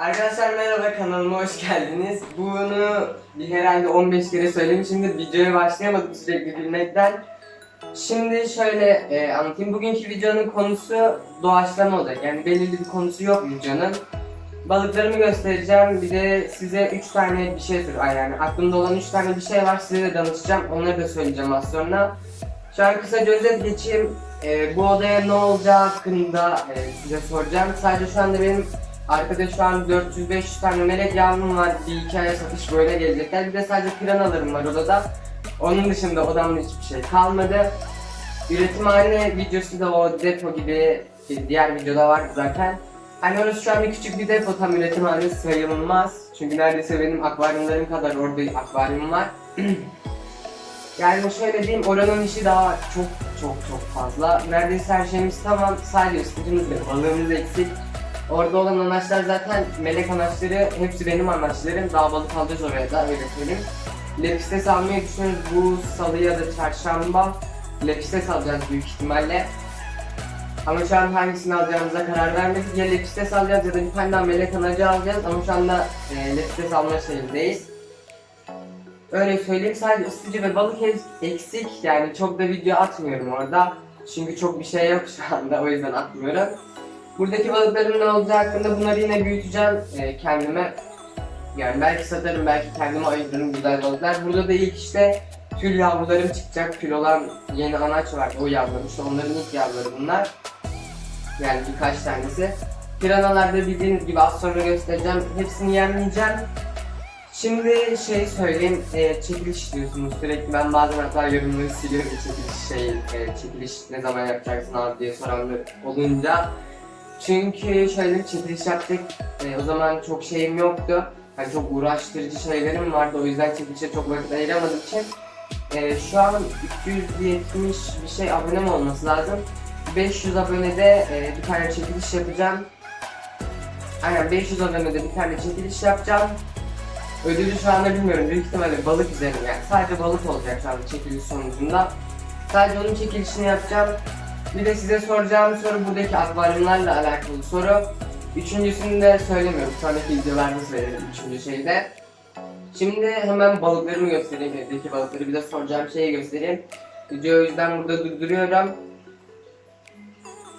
Arkadaşlar merhaba kanalıma hoş geldiniz. Bunu bir herhalde 15 kere söylemişimdir. Videoya başlayamadım sürekli gülmekten. Şimdi şöyle e, anlatayım. Bugünkü videonun konusu doğaçlama olacak. Yani belirli bir konusu yok videonun. Balıklarımı göstereceğim. Bir de size 3 tane bir şey sor. Yani aklımda olan 3 tane bir şey var. Size de danışacağım. Onları da söyleyeceğim az sonra. Şu an kısaca özet geçeyim. E, bu odaya ne olacağı hakkında e, size soracağım. Sadece şu anda benim Arkada şu an 400-500 tane melek yavrum var. Bir iki aya satış böyle gelecekler. Bir de sadece piranalarım var odada. Onun dışında odamda hiçbir şey kalmadı. Üretimhane videosu da o depo gibi diğer videoda var zaten. Hani orası şu an bir küçük bir depo tam üretimhane sayılmaz. Çünkü neredeyse benim akvaryumlarım kadar orada akvaryum var. yani şöyle diyeyim oranın işi daha çok çok çok fazla. Neredeyse her şeyimiz tamam. Sadece ısıtıcımız ve balığımız eksik. Orada olan anaçlar zaten melek anaçları hepsi benim anaçlarım. Daha balık alacağız oraya da öyle söyleyeyim. Lepistes almayı düşünüyoruz bu salı ya da çarşamba. Lepistes alacağız büyük ihtimalle. Ama şu an hangisini alacağımıza karar vermedik. Ya Lepistes alacağız ya da bir tane daha melek anacı alacağız. Ama şu anda e, Lepistes alma şeyindeyiz. Öyle söyleyeyim sadece ısıtıcı ve balık eksik. Yani çok da video atmıyorum orada. Çünkü çok bir şey yok şu anda o yüzden atmıyorum. Buradaki balıkların ne olacağı hakkında bunları yine büyüteceğim e, kendime. Yani belki satarım, belki kendime ayırırım güzel balıklar. Burada da ilk işte tül yavrularım çıkacak. Tül olan yeni anaç var, o yavrularım. İşte onların ilk yavruları bunlar. Yani birkaç tanesi. Piranalar da bildiğiniz gibi az sonra göstereceğim. Hepsini yemleyeceğim. Şimdi şey söyleyeyim, e, çekiliş diyorsunuz sürekli. Ben bazen hatta yorumları siliyorum çekiliş şey, e, çekiliş ne zaman yapacaksın abi diye soranlar olunca. Çünkü şöyle bir çekiliş yaptık. Ee, o zaman çok şeyim yoktu. Hani çok uğraştırıcı şeylerim vardı. O yüzden çekilişe çok vakit ayıramadığım için. Ee, şu an 370 bir şey abonem olması lazım. 500 abonede e, bir tane çekiliş yapacağım. Aynen 500 abonede bir tane çekiliş yapacağım. Ödülü şu anda bilmiyorum. Büyük ihtimalle balık üzerine yani. Sadece balık olacak şu anda çekiliş sonucunda. Sadece onun çekilişini yapacağım. Bir de size soracağım soru buradaki akvaryumlarla alakalı soru. Üçüncüsünü de söylemiyorum. Sonraki videolarda söylerim üçüncü şeyde. Şimdi hemen balıklarımı göstereyim. Evdeki balıkları bir de soracağım şeyi göstereyim. Videoyu yüzden burada durduruyorum.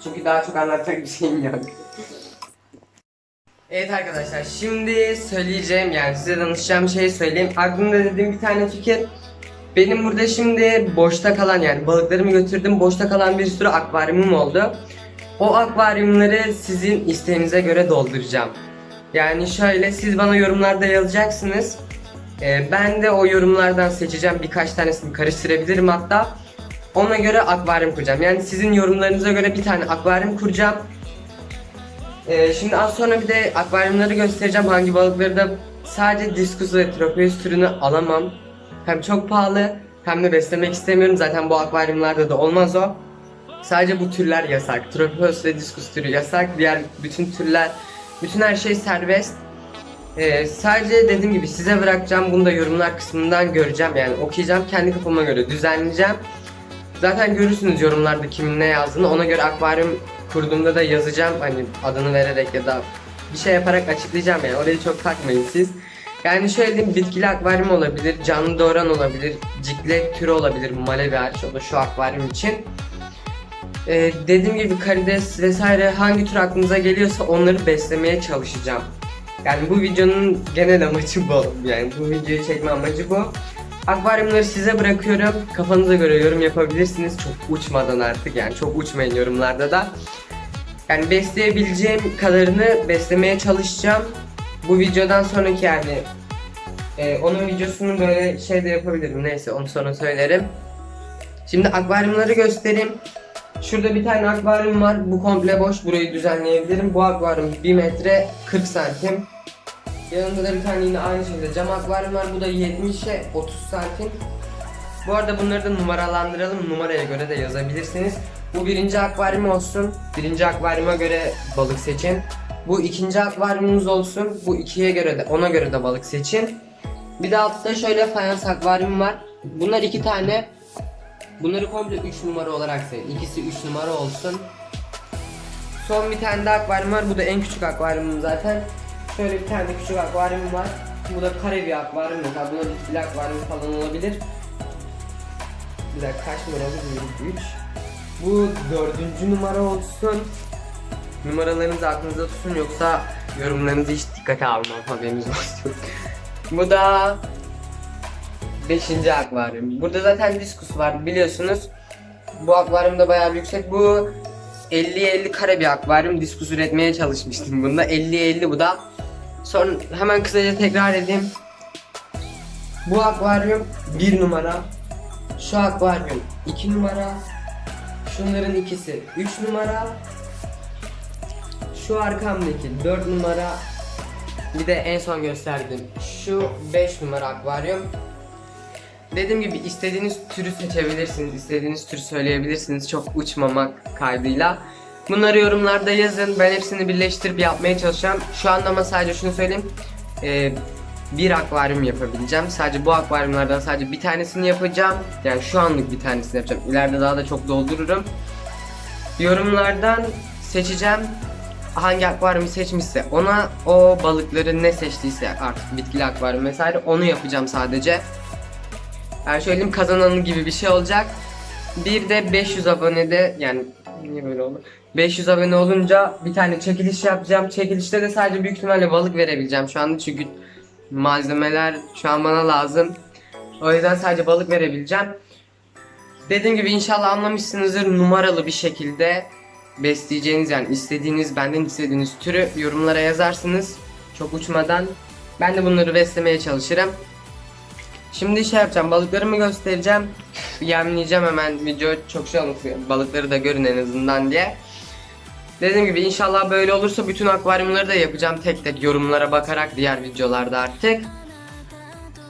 Çünkü daha çok anlatacak bir şeyim yok. Evet arkadaşlar şimdi söyleyeceğim yani size danışacağım şeyi söyleyeyim. Aklımda dediğim bir tane fikir. Benim burada şimdi boşta kalan yani balıklarımı götürdüm boşta kalan bir sürü akvaryumum oldu. O akvaryumları sizin isteğinize göre dolduracağım. Yani şöyle siz bana yorumlarda yazacaksınız. Ee, ben de o yorumlardan seçeceğim birkaç tanesini karıştırabilirim hatta. Ona göre akvaryum kuracağım. Yani sizin yorumlarınıza göre bir tane akvaryum kuracağım. Ee, şimdi az sonra bir de akvaryumları göstereceğim. Hangi balıkları da sadece diskus ve tropeus türünü alamam. Hem çok pahalı hem de beslemek istemiyorum. Zaten bu akvaryumlarda da olmaz o. Sadece bu türler yasak. Tropeus ve diskus türü yasak. Diğer bütün türler, bütün her şey serbest. Ee, sadece dediğim gibi size bırakacağım. Bunu da yorumlar kısmından göreceğim. Yani okuyacağım. Kendi kafama göre düzenleyeceğim. Zaten görürsünüz yorumlarda kimin ne yazdığını. Ona göre akvaryum kurduğumda da yazacağım. Hani adını vererek ya da bir şey yaparak açıklayacağım yani. Orayı çok takmayın siz. Yani şöyle diyeyim bitkili akvaryum olabilir, canlı doğuran olabilir, ciklet türü olabilir malevi hariç o da şu akvaryum için. Ee, dediğim gibi karides vesaire hangi tür aklınıza geliyorsa onları beslemeye çalışacağım. Yani bu videonun genel amacı bu. Yani bu videoyu çekme amacı bu. Akvaryumları size bırakıyorum. Kafanıza göre yorum yapabilirsiniz. Çok uçmadan artık yani çok uçmayın yorumlarda da. Yani besleyebileceğim kadarını beslemeye çalışacağım. Bu videodan sonraki yani e, onun videosunu böyle şey de yapabilirim. Neyse onu sonra söylerim. Şimdi akvaryumları göstereyim. Şurada bir tane akvaryum var. Bu komple boş. Burayı düzenleyebilirim. Bu akvaryum 1 metre 40 santim. Yanında da bir tane yine aynı şekilde cam akvaryum var. Bu da 70'e 30 santim. Bu arada bunları da numaralandıralım. Numaraya göre de yazabilirsiniz. Bu birinci akvaryum olsun. Birinci akvaryuma göre balık seçin. Bu ikinci akvaryumunuz olsun. Bu ikiye göre de ona göre de balık seçin. Bir de altta şöyle fayans akvaryum var. Bunlar iki tane. Bunları komple 3 numara olarak sayın. İkisi 3 numara olsun. Son bir tane daha akvaryum var. Bu da en küçük akvaryumum zaten. Şöyle bir tane de küçük akvaryum var. Bu da kare bir akvaryum mesela buna bitkili akvaryum falan olabilir. Bir dakika kaç numara oldu? 1, 3. Bu dördüncü numara olsun. Numaralarınızı aklınızda tutun yoksa yorumlarınızı hiç dikkate almam haberiniz olsun. Bu da 5. akvaryum. Burada zaten diskus var biliyorsunuz. Bu akvaryum da bayağı yüksek. Bu 50'ye 50 kare bir akvaryum. Diskus üretmeye çalışmıştım bunda. 50'ye 50 bu da. Sonra hemen kısaca tekrar edeyim. Bu akvaryum 1 numara. Şu akvaryum 2 numara. Şunların ikisi 3 numara. Şu arkamdaki 4 numara. Bir de en son gösterdim. Şu 5 numara akvaryum. Dediğim gibi istediğiniz türü seçebilirsiniz, istediğiniz türü söyleyebilirsiniz çok uçmamak kaydıyla. Bunları yorumlarda yazın, ben hepsini birleştirip yapmaya çalışacağım. Şu anda ama sadece şunu söyleyeyim, Ee, bir akvaryum yapabileceğim. Sadece bu akvaryumlardan sadece bir tanesini yapacağım. Yani şu anlık bir tanesini yapacağım. İleride daha da çok doldururum. Yorumlardan seçeceğim. Hangi akvaryumu seçmişse ona o balıkları ne seçtiyse artık bitkili akvaryum vesaire onu yapacağım sadece. Yani söyleyeyim kazananı gibi bir şey olacak. Bir de 500 abonede yani niye böyle oldu? 500 abone olunca bir tane çekiliş yapacağım. Çekilişte de sadece büyük ihtimalle balık verebileceğim şu anda çünkü malzemeler şu an bana lazım. O yüzden sadece balık verebileceğim. Dediğim gibi inşallah anlamışsınızdır numaralı bir şekilde besleyeceğiniz yani istediğiniz benden istediğiniz türü yorumlara yazarsınız. Çok uçmadan. Ben de bunları beslemeye çalışırım. Şimdi şey yapacağım balıklarımı göstereceğim. Yemleyeceğim hemen video çok şey olmuş balıkları da görün en azından diye. Dediğim gibi inşallah böyle olursa bütün akvaryumları da yapacağım tek tek yorumlara bakarak diğer videolarda artık.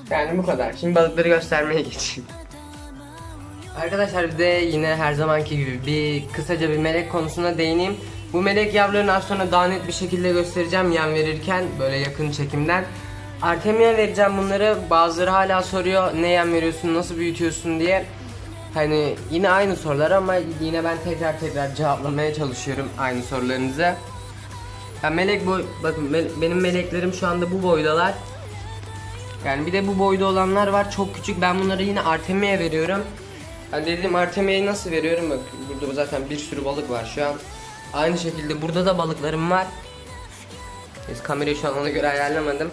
Yani bu kadar. Şimdi balıkları göstermeye geçeyim. Arkadaşlar bir de yine her zamanki gibi bir kısaca bir melek konusuna değineyim. Bu melek yavrularını az sonra daha net bir şekilde göstereceğim yem verirken böyle yakın çekimden. Artemia vereceğim bunları. Bazıları hala soruyor ne yem veriyorsun, nasıl büyütüyorsun diye. Hani yine aynı sorular ama yine ben tekrar tekrar cevaplamaya çalışıyorum aynı sorularınızı. Ya melek boy, bakın mele- benim meleklerim şu anda bu boydalar. Yani bir de bu boyda olanlar var çok küçük. Ben bunları yine Artemia'ya veriyorum. Yani dediğim Artemia'yı nasıl veriyorum? Bak burada zaten bir sürü balık var şu an. Aynı şekilde burada da balıklarım var. Biz kamerayı şu an ona göre ayarlamadım.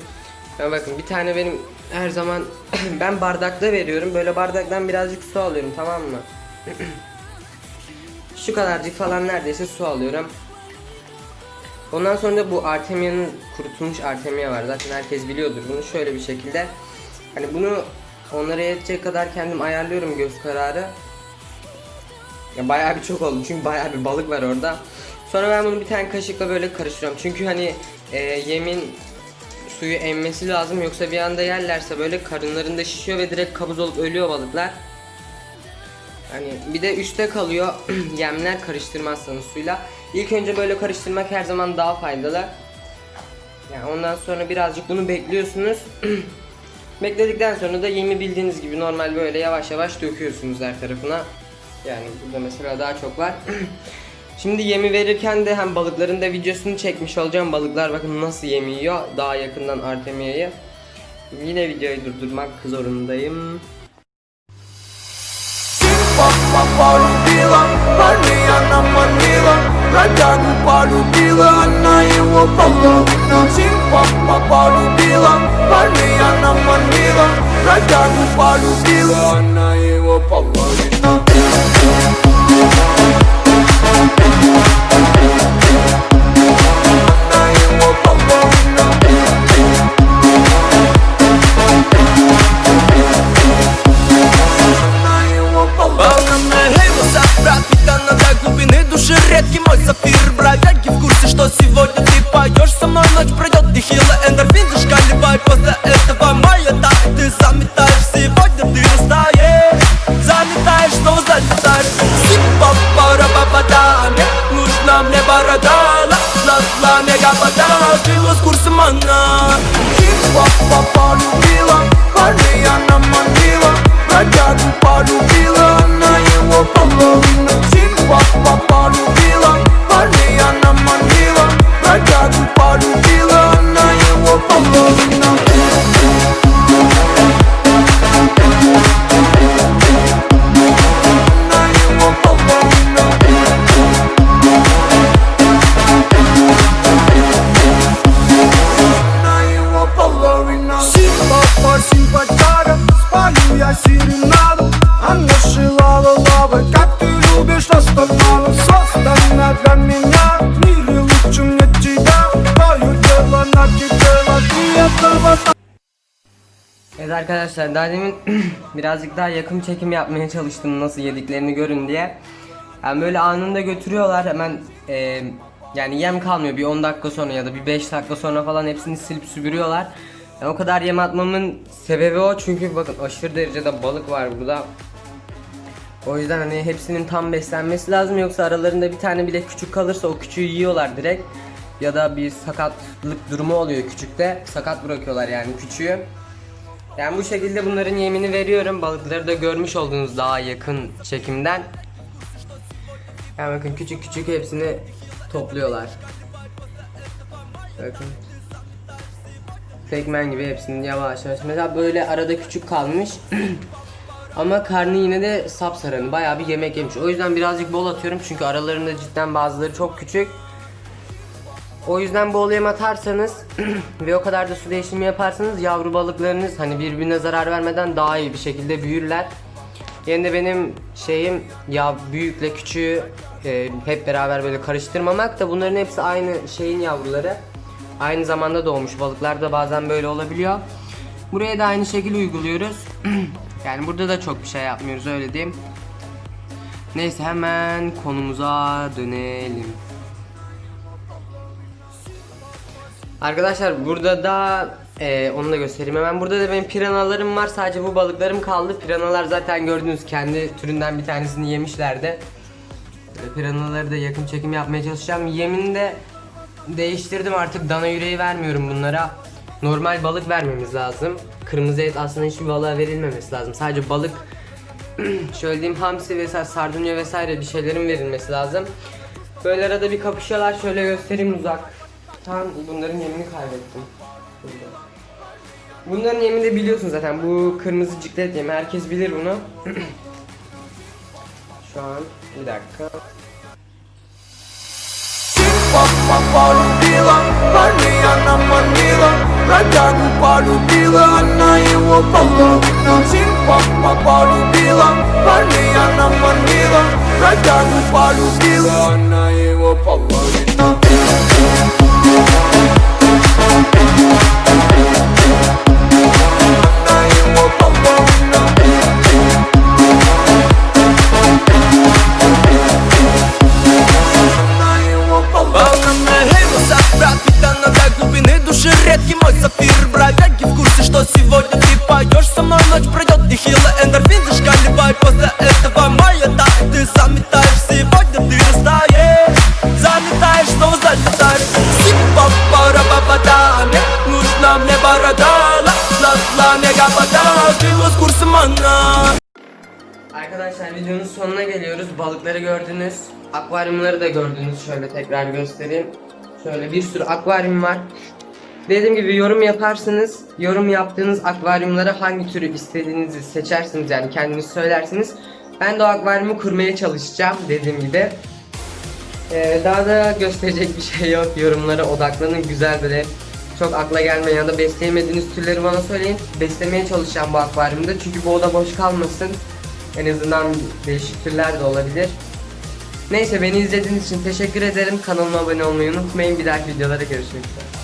Ya bakın bir tane benim her zaman ben bardakta veriyorum. Böyle bardaktan birazcık su alıyorum tamam mı? Şu kadarcık falan neredeyse su alıyorum. Ondan sonra da bu Artemia'nın kurutulmuş Artemia var. Zaten herkes biliyordur bunu şöyle bir şekilde. Hani bunu onlara yetecek kadar kendim ayarlıyorum göz kararı. Ya bayağı bir çok oldu çünkü bayağı bir balık var orada. Sonra ben bunu bir tane kaşıkla böyle karıştırıyorum. Çünkü hani e, yemin suyu emmesi lazım yoksa bir anda yerlerse böyle karınlarında şişiyor ve direkt kabuz olup ölüyor balıklar. Hani bir de üstte kalıyor yemler karıştırmazsanız suyla. İlk önce böyle karıştırmak her zaman daha faydalı. Yani ondan sonra birazcık bunu bekliyorsunuz. Bekledikten sonra da yemi bildiğiniz gibi normal böyle yavaş yavaş döküyorsunuz her tarafına. Yani burada mesela daha çok var. Şimdi yemi verirken de hem balıkların da videosunu çekmiş olacağım. Balıklar bakın nasıl yemi yiyor. Daha yakından Artemia'yı. Yine videoyu durdurmak zorundayım. Папа полюбила, Марьяна манила Бродягу полюбила, она его половина полюбила, парня она манила, бродягу полюбила, она его полюбила. Arkadaşlar daha demin birazcık daha yakın çekim yapmaya çalıştım nasıl yediklerini görün diye. Yani böyle anında götürüyorlar hemen e, yani yem kalmıyor bir 10 dakika sonra ya da bir 5 dakika sonra falan hepsini silip süpürüyorlar. Yani o kadar yem atmamın sebebi o çünkü bakın aşırı derecede balık var burada. O yüzden hani hepsinin tam beslenmesi lazım yoksa aralarında bir tane bile küçük kalırsa o küçüğü yiyorlar direkt. Ya da bir sakatlık durumu oluyor küçükte. Sakat bırakıyorlar yani küçüğü. Yani bu şekilde bunların yemini veriyorum. Balıkları da görmüş oldunuz daha yakın çekimden. Yani bakın küçük küçük hepsini topluyorlar. Bakın. Tekmen gibi hepsini yavaş yavaş. Mesela böyle arada küçük kalmış. Ama karnı yine de sapsarı. Bayağı bir yemek yemiş. O yüzden birazcık bol atıyorum. Çünkü aralarında cidden bazıları çok küçük. O yüzden bol yem atarsanız ve o kadar da su değişimi yaparsanız yavru balıklarınız hani birbirine zarar vermeden daha iyi bir şekilde büyürler. Yine de benim şeyim ya büyükle küçüğü e, hep beraber böyle karıştırmamak da bunların hepsi aynı şeyin yavruları. Aynı zamanda doğmuş balıklar da bazen böyle olabiliyor. Buraya da aynı şekilde uyguluyoruz. yani burada da çok bir şey yapmıyoruz öyle diyeyim. Neyse hemen konumuza dönelim. Arkadaşlar burada da e, onu da göstereyim hemen. Burada da benim piranalarım var. Sadece bu balıklarım kaldı. Piranalar zaten gördünüz kendi türünden bir tanesini yemişlerdi. Piranaları da yakın çekim yapmaya çalışacağım. Yemini de değiştirdim artık dana yüreği vermiyorum bunlara. Normal balık vermemiz lazım. Kırmızı et aslında hiçbir balığa verilmemesi lazım. Sadece balık şöyle diyeyim hamsi vesaire sardunya vesaire bir şeylerin verilmesi lazım. Böyle arada bir kapışıyorlar şöyle göstereyim uzak. Tam bunların yemini kaybettim. Burada. Bunların yemini de biliyorsun zaten bu kırmızı ciklet yemi herkes bilir bunu. Şu an bir dakika. Papa полюбила парня на манила Бродягу полюбила, она его половина Син папа полюбила парня на манила Бродягу полюбила, Akvaryumları da gördünüz. Şöyle tekrar göstereyim. Şöyle bir sürü akvaryum var. Dediğim gibi yorum yaparsınız. Yorum yaptığınız akvaryumlara hangi türü istediğinizi seçersiniz yani kendiniz söylersiniz. Ben de o akvaryumu kurmaya çalışacağım dediğim gibi. Ee, daha da gösterecek bir şey yok. Yorumlara odaklanın. Güzel böyle çok akla gelmeyen ya da besleyemediğiniz türleri bana söyleyin. Beslemeye çalışacağım bu akvaryumda. Çünkü bu oda boş kalmasın. En azından değişik türler de olabilir. Neyse beni izlediğiniz için teşekkür ederim. Kanalıma abone olmayı unutmayın. Bir dahaki videolarda görüşmek üzere.